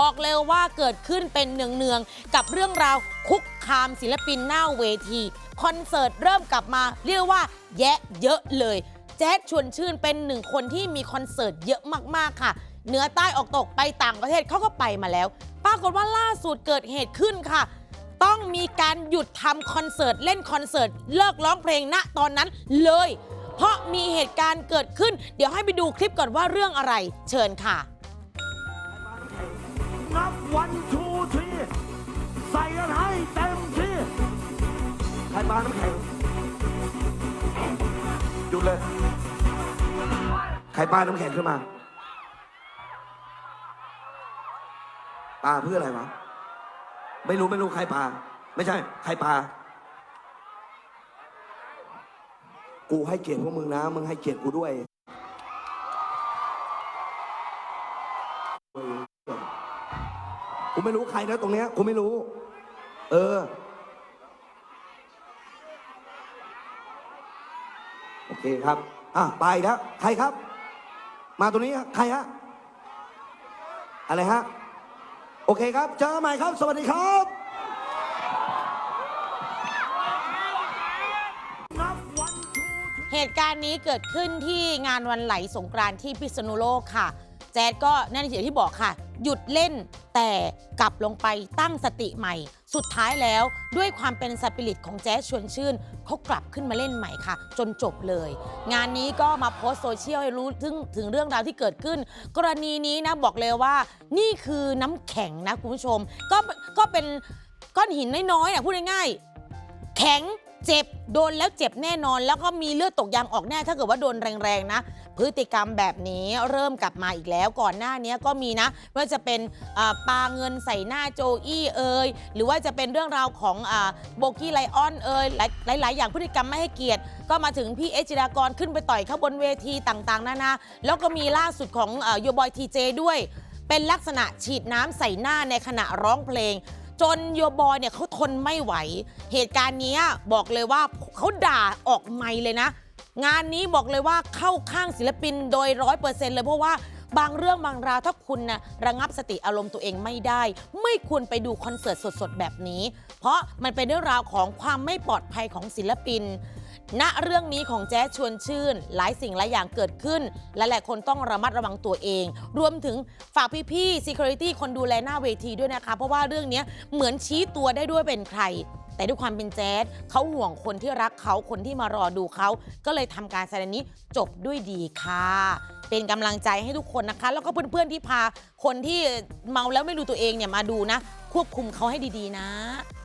บอกเลยว่าเกิดขึ้นเป็นเนืองๆกับเรื่องราวคุกคามศิลปินหน้าเวที คอนเสิร์ตเริ่มกลับมา เรียกว่าแยะเยอะเลย แจ๊ดชวนชื่นเป็นหนึ่งคนที่มีคอนเสิร์ตเยอะมากๆค่ะ เหนือใต้ออกตกไปต่างประเทศเขาก็ไปมาแล้ว ปรากฏว่าล่าสุดเกิดเหตุขึ้นค่ะต้องมีการหยุดทำคอนเสิร์ตเล่นคอนเสิร์ตเลิกร้องเพลงณตอนนั้นเลย เพราะมีเหตุการณ์เกิดขึ้น เดี๋ยวให้ไปดูคลิปก่อนว่าเรื่องอะไร เชิญค่ะับวันทูทีใส่กันให้เต็มที่ใครปาน้ำแข็งหยุดเลยใครปาน้ำแข็งขึ้นมาปาเพื่ออะไรวะไม่รู้ไม่รู้ใครปาไม่ใช่ ใครปากูให้เกียรติพวกมึงนะ มึงให้เกียรติกูด้วย กูไม่รู้ใครนะตรงเนี้ยกูไม่รู้ เออ โอเคครับ อะไปแล้วใครครับ มาตรงนี้ใครฮะ อะไรฮะ โอเคครับ เจอกันใหม่ครับ สวัสดีครับเหตุการณ์นี้เกิดขึ้นที่งานวันไหลสงกรานต์ที่พิษณุโลกค่ะ แจ๊ดก็นั่นอย่างที่บอกค่ะ หยุดเล่นแต่กลับลงไปตั้งสติใหม่ สุดท้ายแล้วด้วยความเป็นสปิริตของแจ๊ดชวนชื่นเขากลับขึ้นมาเล่นใหม่ค่ะ จนจบเลย งานนี้ก็มาโพสต์โซเชียลให้รู้ถึงถึงเรื่องราวที่เกิดขึ้น กรณีนี้นะบอกเลยว่า นี่คือน้ำแข็งนะคุณผู้ชม ก็ก็เป็นก้อนหินน้อยๆอะพูดง่ายๆแข็ง เจ็บโดนแล้วเจ็บแน่นอน แล้วก็มีเลือดตกยางออกแน่ถ้าเกิดว่าโดนแรงๆนะ พฤติกรรมแบบนี้เริ่มกลับมาอีกแล้วก่อนหน้านี้ก็มีนะว่าจะเป็นอ่าปาเงินใส่หน้าโจอี้เอยหรือว่าจะเป็นเรื่องราวของโบกี้ไลออนเอยหลายหลาย ๆ อย่างพฤติกรรมไม่ให้เกียรติ ก็มาถึงพี่เอจิรากรขึ้นไปต่อยเขาบนเวทีต่างๆนานาแล้วก็มีล่าสุดของโยบอยทีเจด้วยเป็นลักษณะฉีดน้ำใส่หน้าในขณะร้องเพลง จนโยบอยเนี่ยเขาทนไม่ไหว เหตุการณ์นี้บอกเลยว่าเขาด่าออกไม่เลยนะ งานนี้บอกเลยว่าเข้าข้างศิลปินโดยร้อยเปอร์เซ็นต์เลยเพราะว่าบางเรื่องบางราวถ้าคุณนะระงับสติอารมณ์ตัวเองไม่ได้ ไม่ควรไปดูคอนเสิร์ตสดๆ แบบนี้ เพราะมันเป็นเรื่องราวของความไม่ปลอดภัยของศิลปิน ณเรื่องนี้ของแจ๊สชวนชื่น หลายสิ่งหลายอย่างเกิดขึ้น และหลายคนต้องระมัดระวังตัวเอง รวมถึงฝากพี่ๆ Security คนดูแลหน้าเวทีด้วยนะคะ เพราะว่าเรื่องนี้เหมือนชี้ตัวได้ด้วยเป็นใคร แต่ด้วยความเป็นแจ๊สเขาห่วงคนที่รักเขาคนที่มารอดูเขา ก็เลยทำการแสดงนี้จบด้วยดีค่ะ เป็นกำลังใจให้ทุกคนนะคะ แล้วก็เพื่อนๆที่พาคนที่เมาแล้วไม่รู้ตัวเองเนี่ยมาดูนะ ควบคุมเขาให้ดีๆนะ